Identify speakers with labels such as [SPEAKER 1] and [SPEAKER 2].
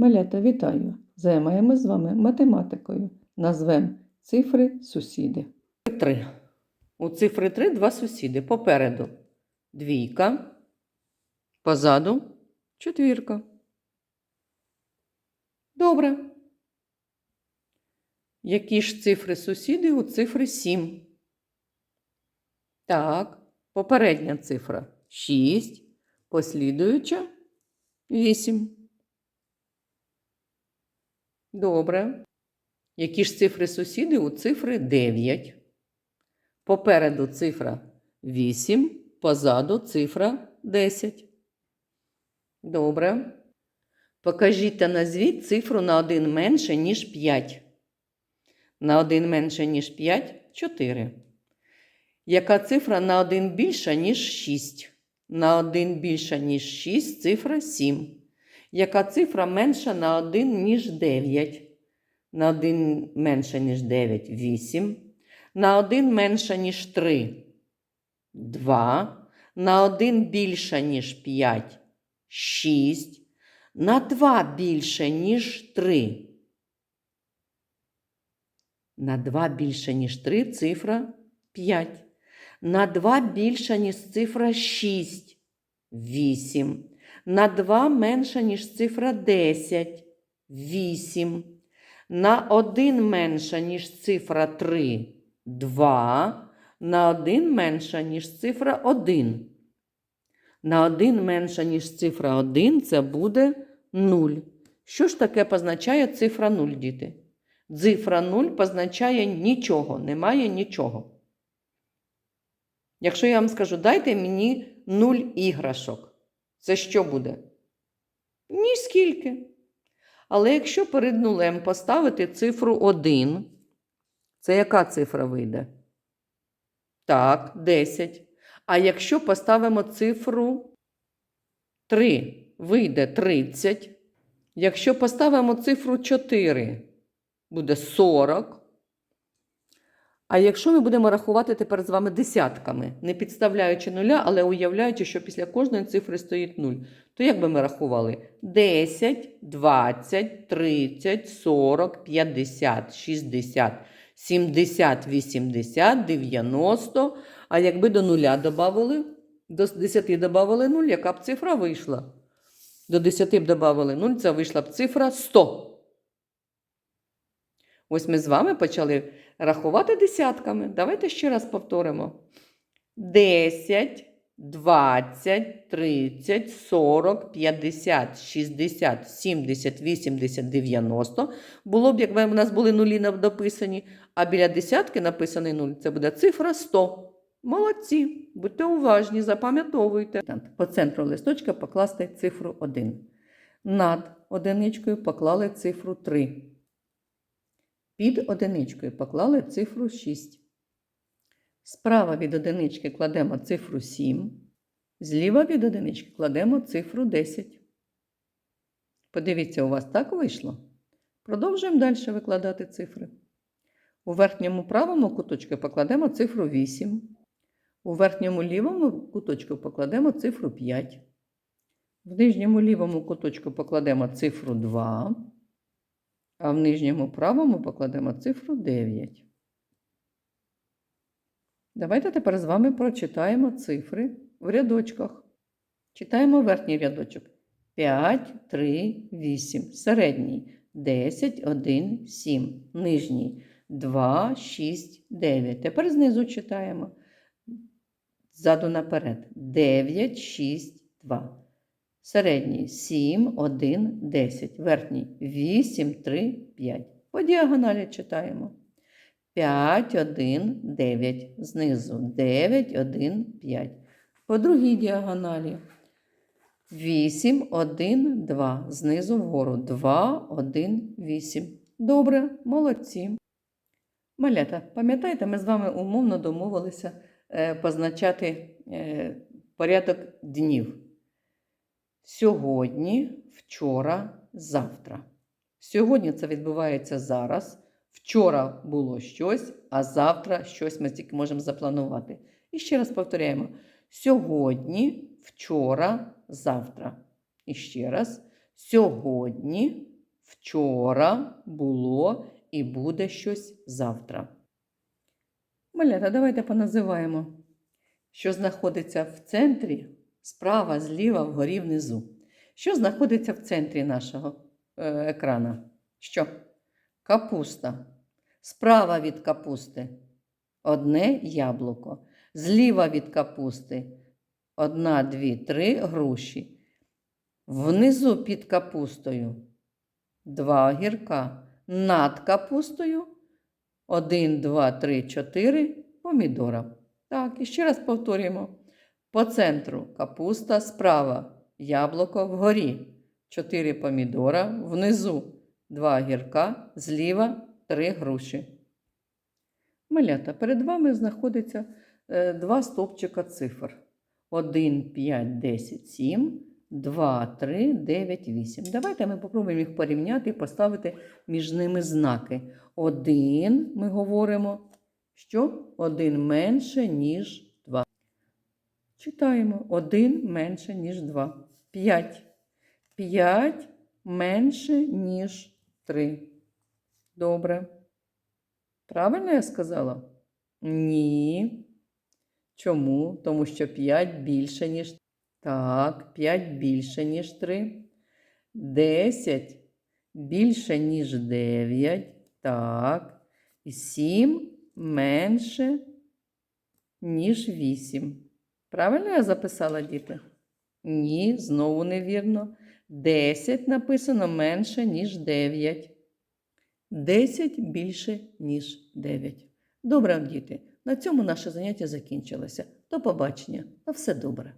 [SPEAKER 1] Малята, вітаю! Займаємось з вами математикою. Назвемо цифри сусіди.
[SPEAKER 2] Три. У цифри 3 два сусіди. Попереду двійка, позаду четвірка. Добре. Які ж цифри сусіди у цифри 7? Так, попередня цифра 6, послідуюча 8. Добре. Які ж цифри сусіди у цифри 9? Попереду цифра 8, позаду цифра 10. Добре. Покажіть та назвіть цифру на 1 менше, ніж 5. На 1 менше, ніж 5 4. Яка цифра на 1 більша, ніж 6? На 1 більша, ніж 6 цифра 7. Яка цифра менша на 1, ніж 9? На 1 менше, ніж 9 8. На 1 менше, ніж 3 2. На 1 більше, ніж 5 6. На 2 більше, ніж 3. На 2 більше, ніж 3 цифра 5. На 2 більше, ніж цифра 6 8. На 2 менше, ніж цифра 10 8. На 1 менша, ніж цифра 3 2. На 1 менша, ніж цифра 1. На 1 менша, ніж цифра 1 це буде 0. Що ж таке позначає цифра 0, діти? Цифра 0 позначає нічого, немає нічого. Якщо я вам скажу, дайте мені 0 іграшок, це що буде? Ні скільки. Але якщо перед нулем поставити цифру 1, це яка цифра вийде? Так, 10. А якщо поставимо цифру 3, вийде 30. Якщо поставимо цифру 4, буде 40. А якщо ми будемо рахувати тепер з вами десятками, не підставляючи нуля, але уявляючи, що після кожної цифри стоїть 0, то як би ми рахували? 10, 20, 30, 40, 50, 60, 70, 80, 90. А якби до нуля додавали, до 10 додавали 0, яка б цифра вийшла? До 10 б додавали 0, це вийшла б цифра 100. Ось ми з вами почали рахувати десятками. Давайте ще раз повторимо. 10, 20, 30, 40, 50, 60, 70, 80, 90. Було б, якби у нас були нулі дописані, а біля десятки написаний нуль. Це буде цифра 100. Молодці, будьте уважні, запам'ятовуйте. По центру листочка покласти цифру 1. Над одиничкою поклали цифру 3. Під одиничкою поклали цифру 6. Справа від одинички кладемо цифру 7. Зліва від одинички кладемо цифру 10. Подивіться, у вас так вийшло. Продовжуємо далі викладати цифри. У верхньому правому куточку покладемо цифру 8. У верхньому лівому куточку покладемо цифру 5. В нижньому лівому куточку покладемо цифру 2. А в нижньому правому покладемо цифру 9. Давайте тепер з вами прочитаємо цифри в рядочках. Читаємо верхній рядочок. 5, 3, 8. Середній 10, 1, 7. Нижній 2, 6, 9. Тепер знизу читаємо. Ззаду наперед. 9, 6, 2. Середній 7, 1, 10. Верхній 8, 3, 5. По діагоналі читаємо. 5, 1, 9. Знизу 9, 1, 5. По другій діагоналі 8, 1, 2. Знизу вгору 2, 1, 8. Добре, молодці. Малята, пам'ятаєте, ми з вами умовно домовилися е, позначати е, порядок днів. Сьогодні, вчора, завтра. Сьогодні це відбувається зараз. Вчора було щось, а завтра щось ми тільки можемо запланувати. І ще раз повторяємо: сьогодні, вчора, завтра. І ще раз. Сьогодні, Вчора було і буде щось завтра.
[SPEAKER 1] Малята, давайте поназиваємо, що знаходиться в центрі, справа, зліва, вгорі, внизу. Що знаходиться в центрі нашого е, екрана? Що? Капуста. Справа від капусти одне яблуко. Зліва від капусти одна, дві, три груші. Внизу під капустою два огірка. Над капустою один, два, три, чотири помідора. Так, і ще раз повторюємо. По центру капуста справа, яблуко вгорі, чотири помідора, внизу два огірка, зліва три груші. Малята, перед вами знаходиться е, два стовпчика цифр. 1, 5, 10, 7, 2, 3, 9, 8. Давайте ми попробуємо їх порівняти і поставити між ними знаки. 1 ми говоримо, що 1 менше, ніж 2. Читаємо 1 менше, ніж 2. 5. 5 менше, ніж 3. Добре. Правильно я сказала? Ні. Чому? Тому що 5 більше, ніж Так, 5 більше, ніж 3. 10 більше, ніж 9. Так. І 7 менше, ніж 8. Правильно я записала, діти? Ні, знову невірно. 10 написано менше, ніж 9. 10 більше, ніж 9. Добре, діти. На цьому наше заняття закінчилося. До побачення. На все добре.